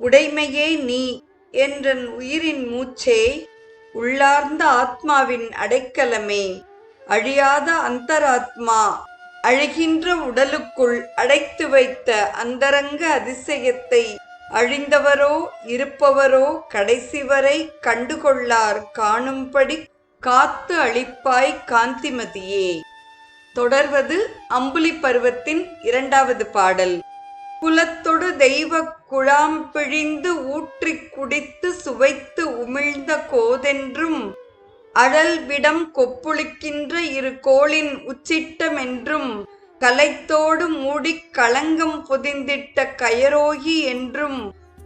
உடைமையே நீ என்றன் உயிரின் மூச்சே உள்ளார்ந்த ஆத்மாவின் அடைக்கலமே. அழியாத அந்தராத்மா அழுகின்ற உடலுக்குள் அடைத்து வைத்த அந்தரங்க அதிசயத்தை அழிந்தவரோ இருப்பவரோ கடைசி வரை கண்டுகொள்ளார் காணும்படி காத்து அளிப்பாய் காந்திமதியே. தொடர்வது அம்புலி பருவத்தின் இரண்டாவது பாடல். குலத்தொடு தெய்வ குழாம் பிழிந்து ஊற்றிக் குடித்து சுவைத்து உமிழ்ந்த கோதென்றும் அழல் விடம் கொப்புளிக்கின்ற இரு கோளின் உச்சிட்டமென்றும் கலைத்தோடு மூடிக் களங்கம் பொதிந்திட்ட கயரோகி என்றும்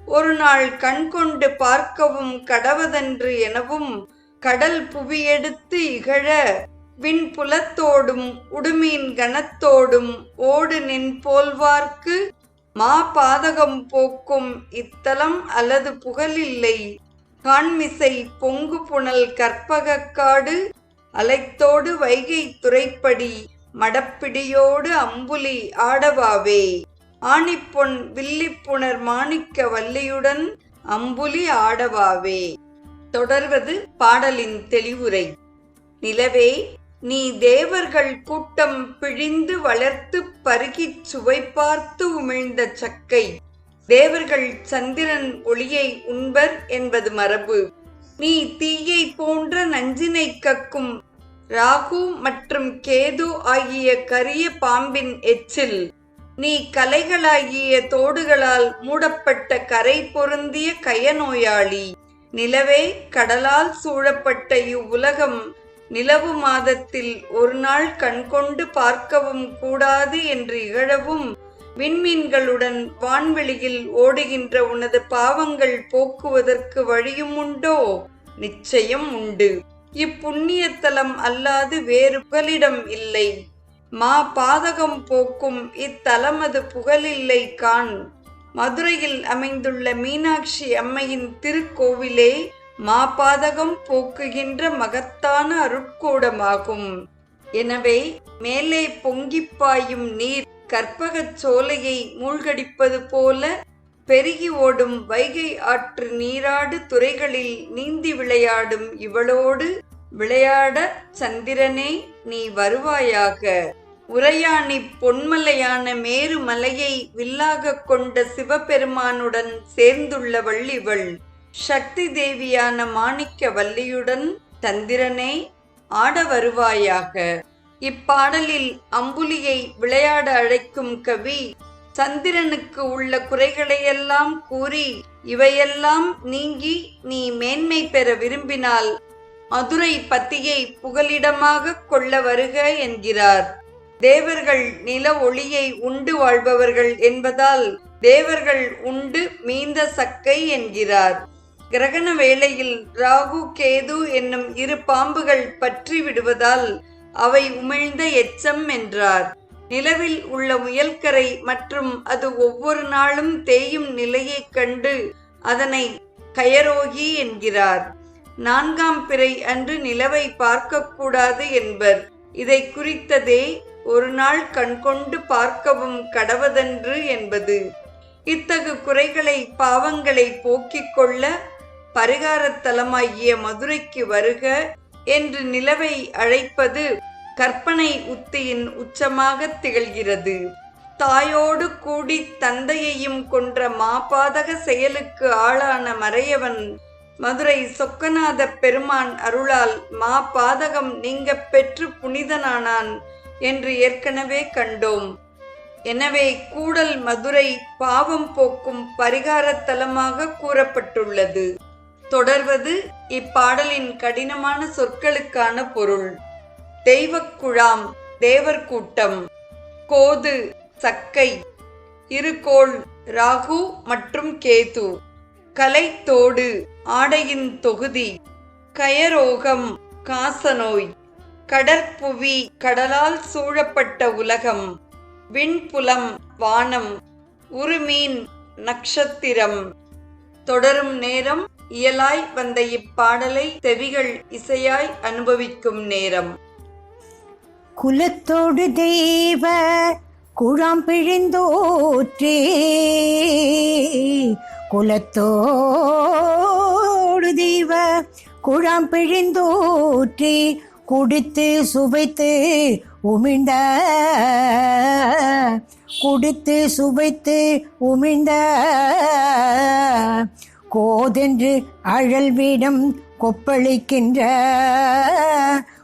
ஒரு நாள் கண்கொண்டு பார்க்கவும் கடவதன்று எனவும் கடல் புவியெடுத்து இகழ விண் புலத்தோடும் உடுமீன் கணத்தோடும் ஓடு நின் போல்வார்க்கு மா பாதகம் போக்கும் இத்தலம் அல்லது புகழில்லை. காண்மிசை பொங்கு புனல் கற்பகக்காடு அலைத்தோடு வைகை துறைப்படி மடப்பிடியோடு அம்புலி ஆடவாவே. ஆணிப்பொன் வில்லிப்புணர் மாணிக்க வல்லியுடன் அம்புலி ஆடவாவே. தொடர்வது பாடலின் தெளிவுரை. நிலவே நீ தேவர்கள் கூட்டம் பிழிந்து வளர்த்து பருகிச் சுவை பார்த்து உமிழ்ந்த சக்கை. தேவர்கள் சந்திரன் ஒளியை உண்பர் என்பது மரபு. நீ தீயை போன்ற நஞ்சினை கக்கும் ராகு மற்றும் கேது ஆகிய கரிய பாம்பின் எச்சில். நீ கலைகளாகிய தோடுகளால் மூடப்பட்ட கரை பொருந்திய கயநோயாளி. நிலவே கடலால் சூழப்பட்ட இவ்வுலகம் நிலவு மாதத்தில் ஒரு நாள் கண்கொண்டு பார்க்கவும் கூடாது என்று இகழவும். விண்மீன்களுடன் வான்வெளியில் ஓடுகின்ற உனது பாவங்கள் போக்குவதற்கு வழியும் உண்டோ? நிச்சயம் உண்டு. இப்புண்ணியத்தலம் அல்லாது வேறு புகலிடம் இல்லை. மா பாதகம் போக்கும் இத்தலமது புகழில்லை கான் மதுரையில் அமைந்துள்ள மீனாட்சி அம்மையின் திருக்கோவிலே மாபாதகம் போக்குகின்ற மகத்தான அருட்கூடமாகும். எனவே மேலே பொங்கிப் பாயும் நீர் கற்பகச் சோலையை மூழ்கடிப்பது போல பெருகி ஓடும் வைகை ஆற்று நீராடு துறைகளில் நீந்தி விளையாடும் இவளோடு விளையாட சந்திரனே நீ வருவாயாக. உரையாணி பொன்மலையான மேரு மலையை வில்லாக கொண்ட சிவபெருமானுடன் சேர்ந்துள்ளவள் இவள். சக்தி தேவியான மாணிக்க வல்லியுடன் சந்திரனே ஆட வருவாயாக. இப்பாடலில் அம்புலியை விளையாட அழைக்கும் கவி சந்திரனுக்கு உள்ள குறைகளையெல்லாம் கூறி இவையெல்லாம் நீங்கி நீ மேன்மை பெற விரும்பினால் மதுரை பத்தியை புகலிடமாக கொள்ள வருக என்கிறார். தேவர்கள் நில ஒளியை உண்டு வாழ்பவர்கள் என்பதால் தேவர்கள் உண்டு மீந்த சக்கை என்கிறார். கிரகண வேளையில் ராகு கேது என்னும் இரு பாம்புகள் பற்றி விடுவதால் அவை உமிழ்ந்த எச்சம் என்றார். நிலவில் உள்ள முயல்கரை மற்றும் அது ஒவ்வொரு நாளும் தேயும் நிலையைக் கண்டு அதனை கயரோகி என்கிறார். நான்காம் பிறை அன்று நிலவை பார்க்கக்கூடாது என்பர். இதை குறித்ததே ஒரு நாள் கண்கொண்டு பார்க்கவும் கடவதன்று என்பது. இத்தகு குறைகளை பாவங்களை போக்கிக் கொள்ள பரிகாரத்தலமாகிய மதுரைக்கு வருக என்று நிலவை அழைப்பது கற்பனை உத்தியின் உச்சமாக திகழ்கிறது. தாயோடு கூடி தந்தையையும் கொன்ற மாபாதக செயலுக்கு ஆளான மறையவன் மதுரை சொக்கநாத பெருமான் அருளால் மா பாதகம் நீங்க பெற்று புனிதனானான் என்று ஏற்கனவே கண்டோம். எனவே கூடல் மதுரை பாவம் போக்கும் பரிகாரத்தலமாக கூறப்பட்டுள்ளது. தொடர்வது இப்பாடலின் கடினமான சொற்களுக்கான பொருள். தெய்வக்குழாம் தேவர் கூட்டம் கோது சக்கை இருகோள் ராகு மற்றும் கேது கலைத்தோடு ஆடையின் தொகுதி கயரோகம் காசநோய் கடற்புவி கடலால் சூழப்பட்ட உலகம் விண்புலம் வானம் உருமீன் நக்ஷத்திரம் தொடரும் நேரம் இயலாய் வந்த இப்பாடலை செவிகள் இசையாய் அனுபவிக்கும் நேரம். குலத்தோடு தெய்வ குழாம் பிழிந்தோற்றே குலத்தோடு தெய்வ குழாம் பிழிந்தோற்றே கொடுத்து சுவைத்து உமிழ்ந்த கொடுத்து சுவைத்து உமிழ்ந்த கோதென்று அழல்விடம் கொப்பளிக்கின்ற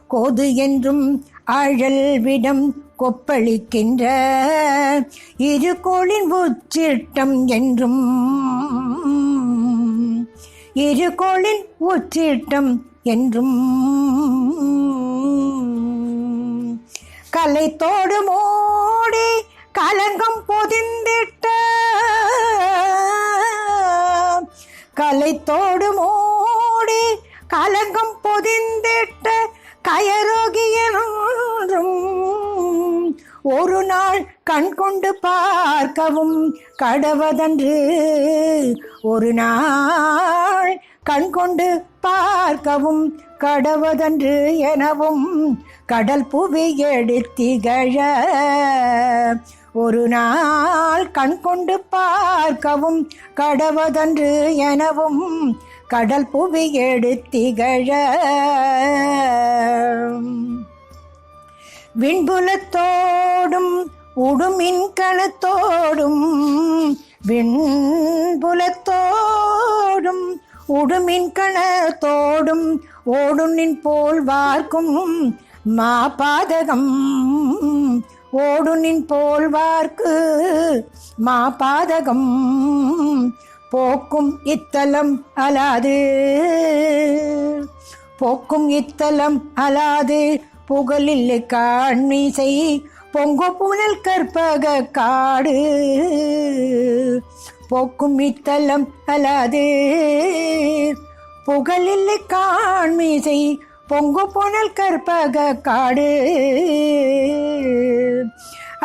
கோது என்றும் அழல்விடம் கொப்பளிக்கின்ற இரு கோளின் உச்சிட்டம் என்றும் இரு கோளின் உச்சிட்டம் என்றும் கலைத்தோடு மூடி கலங்கம் பொதிந்திட்ட கலைத்தோடு மூடி கலங்கம் பொதிந்திட்ட கயரோகியனும் ஒரு நாள் கண் கொண்டு பார்க்கவும் கடவதன்று. ஒரு நாள் கண் கொண்டு பார்க்கவும் கடவதன்று எனவும் கடல் புவி எடுத்திகழ. ஒரு நாள் கண் கொண்டு பார்க்கவும் கடவதன்று எனவும் கடல் புவி எடுத்திகழ. விண்புலத்தோடும் உடுமின் கணத்தோடும் விண்புலத்தோடும் உடுமின் கணத்தோடும் ஓடுனின் போல் வார்க்கும் மா பாதகம் ஓடுனின் போல் வார்க்கு மா பாதகம் போக்கும் இத்தலம் அலாது. போக்கும் இத்தலம் அலாது. புகழில் காண்மிசை. பொங்கு புனல் கற்பக காடு. போக்கும் இத்தலம் அலாது. புகழில் காண்மிசை. பொங்கு புனல் கற்பக காடு.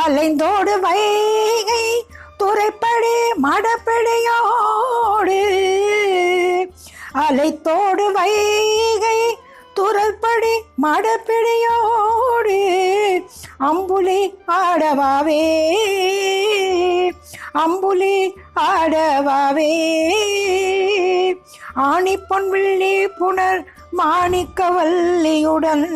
அலைந்தோடு வைகை துறைப்படி மடப்படியோடு. அலைத்தோடு வைகை துறைப்படி மடப்பிடியோடு. அம்புலி ஆடவாவே. அம்புலி ஆடவாவே. ஆணி பொன் பொன்விள்ளி புனர் மாணிக்கவல்லியுடன்.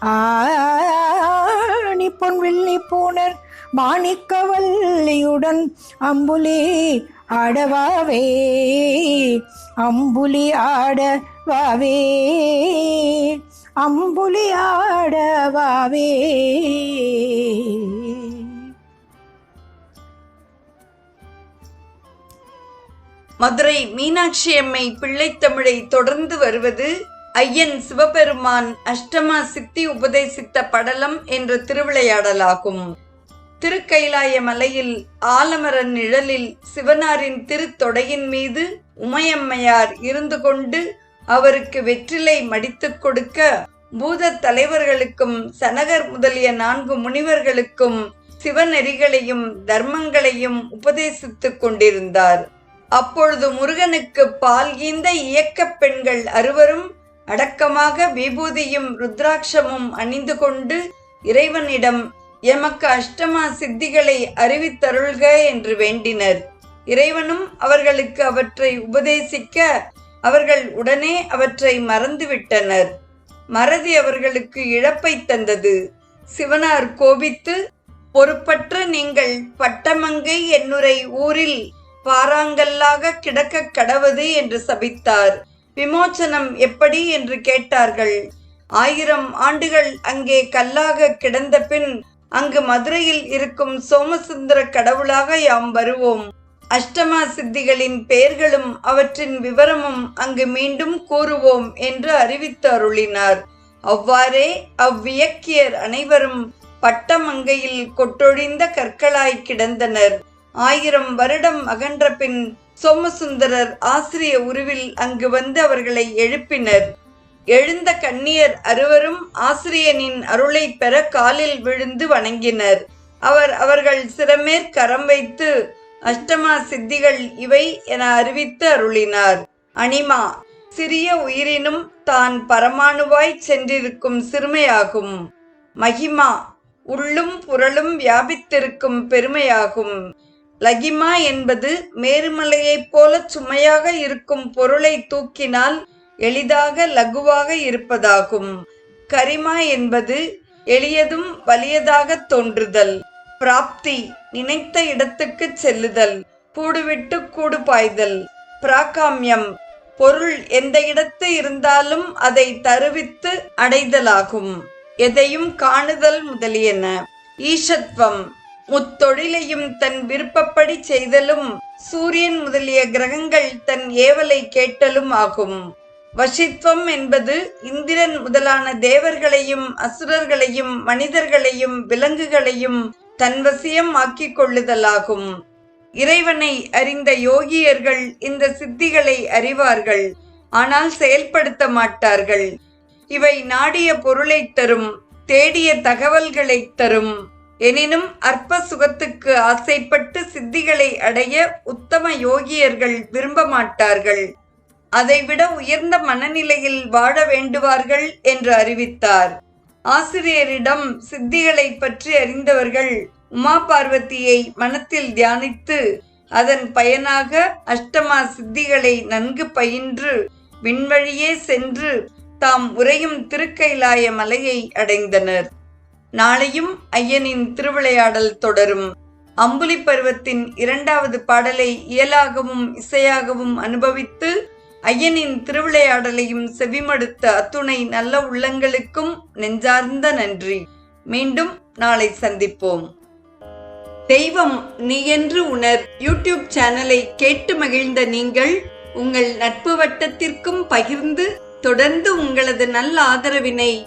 ஆணி பொன்விள்ளி புனர் மாணிக்கவல்லியுடன் அம்புலி ஆடவாவே. அம்புலி ஆடவாவே. அம்புலி ஆடவாவே. மதுரை மீனாட்சி அம்மை பிள்ளைத்தமிழை தொடர்ந்து வருவது ஐயன் சிவபெருமான் அஷ்டமா சித்தி உபதேசித்த படலம் என்ற திருவிளையாடலாகும். திருக்கைலாய மலையில் ஆலமர நிழலில் சிவனாரின் திருத்தொடையின் மீது உமையம்மையார் இருந்து கொண்டு அவருக்கு வெற்றிலை மடித்துக் கொடுக்க பூத தலைவர்களுக்கும் சனகர் முதலிய நான்கு முனிவர்களுக்கும் சிவநெறிகளையும் தர்மங்களையும் உபதேசித்துக் கொண்டிருந்தார். அப்பொழுது முருகனுக்கு பால் ஈந்த இயக்கப் பெண்கள் அறுவரும் அடக்கமாக விபூதியும் ருத்ராட்சமும் அணிந்து கொண்டு இறைவனிடம் எமக்கு அஷ்டமா சித்திகளை அறிவித்தருள்க என்று வேண்டினர். இறைவனும் அவர்களுக்கு அவற்றை உபதேசிக்க அவர்கள் உடனே அவற்றை மறந்துவிட்டனர். மறதி அவர்களுக்கு இழப்பை தந்தது. சிவனார் கோபித்து பொறுப்பற்ற நீங்கள் பட்டமங்கை என்னுரை ஊரில் பாறாங்கல்லாக கிடக்க கடவது என்று சபித்தார். விமோச்சனம் எப்படி என்று கேட்டார்கள். ஆயிரம் ஆண்டுகள் அங்கே கல்லாக கிடந்த பின் அங்கு மதுரையில் இருக்கும் சோமசுந்தர கடவுளாக யாம் வருவோம். அஷ்டமா சித்திகளின் பெயர்களும் அவற்றின் விவரமும் அங்கு மீண்டும் கூறுவோம் என்று அறிவித்து அருளினார். அவ்வாறே அவ்வியக்கியர் அனைவரும் பட்டமங்கையில் கொட்டொழிந்த கற்களாய் கிடந்தனர். ஆயிரம் வருடம் அகன்ற பின் சோமசுந்தரர் ஆசிரிய உருவில் அங்கு வந்து அவர்களை எழுப்பினர். எழுந்த கண்ணியர் அறுவரும் ஆசிரியனின் அருளை பெற காலில் விழுந்து வணங்கினர். அவர் அவர்கள் சிறமேற் கரம் வைத்து அஷ்டமா சித்திகள் இவை என அறிவித்து அருளினார். அனிமா சிறிய உயிரினும் தான் பரமாணுவாய் சென்றிருக்கும் சிறுமையாகும். மகிமா உள்ளும் புரளும் வியாபித்திருக்கும் பெருமையாகும். லகிமா என்பது மேருமலையைப் போல சுமையாக இருக்கும் பொருளை தூக்கினால் எளிதாக லகுவாக இருப்பதாகும். கரிமா என்பது எளியதும் வலியதாக தோன்றுதல். பிராப்தி நினைத்த இடத்துக்கு செல்லுதல். கூடுவிட்டு கூடு பாய்தல். பிராகாமியம் பொருள் எந்த இடத்து இருந்தாலும் அதை தருவித்து அடைதலாகும். எதையும் காணுதல் முதலியன. ஈஷத்வம் முத்தொழிலையும் தன் விருப்பப்படி செய்தலும் சூரியன் முதலிய கிரகங்கள் தன் ஏவலை கேட்டலும் ஆகும். வசித்வம் என்பது இந்திரன் முதலான தேவர்களையும் அசுரர்களையும் மனிதர்களையும் விலங்குகளையும் தன்வசியம் ஆக்கிக் கொள்ளுதலாகும். இறைவனை அறிந்த யோகியர்கள் இந்த சித்திகளை அறிவார்கள் ஆனால் செயல்படுத்த மாட்டார்கள். இவை நாடிய பொருளைத் தரும் தேடிய தகவல்களைத் தரும். எனினும் அற்ப சுகத்துக்கு ஆசைப்பட்டு சித்திகளை அடைய உத்தம யோகியர்கள் விரும்ப மாட்டார்கள். அதைவிட உயர்ந்த மனநிலையில் வாழ வேண்டுவார்கள் என்று அறிவித்தார். ஆசிரியரிடம் சித்திகளை பற்றி அறிந்தவர்கள் உமா பார்வதியை மனத்தில் தியானித்து அதன் பயனாக அஷ்டமா சித்திகளை நன்கு பயின்று விண்வழியே சென்று தாம் உறையும் திருக்கைலாய மலையை அடைந்தனர். நாளையும் ஐயனின் திருவிளையாடல் தொடரும். அம்புலி பருவத்தின் இரண்டாவது பாடலை இயலாகவும் இசையாகவும் அனுபவித்து ஐயனின் திருவிளையாடலையும் செவிமடுத்த அத்துணை நல்ல உள்ளங்களுக்கும் நெஞ்சார்ந்த நன்றி. மீண்டும் நாளை சந்திப்போம். தெய்வம் நீ என்று உணர் யூடியூப் சேனலை கேட்டு மகிழ்ந்த நீங்கள் உங்கள் நட்பு வட்டத்திற்கும் பகிர்ந்து தொடர்ந்து உங்களது நல்ல ஆதரவினை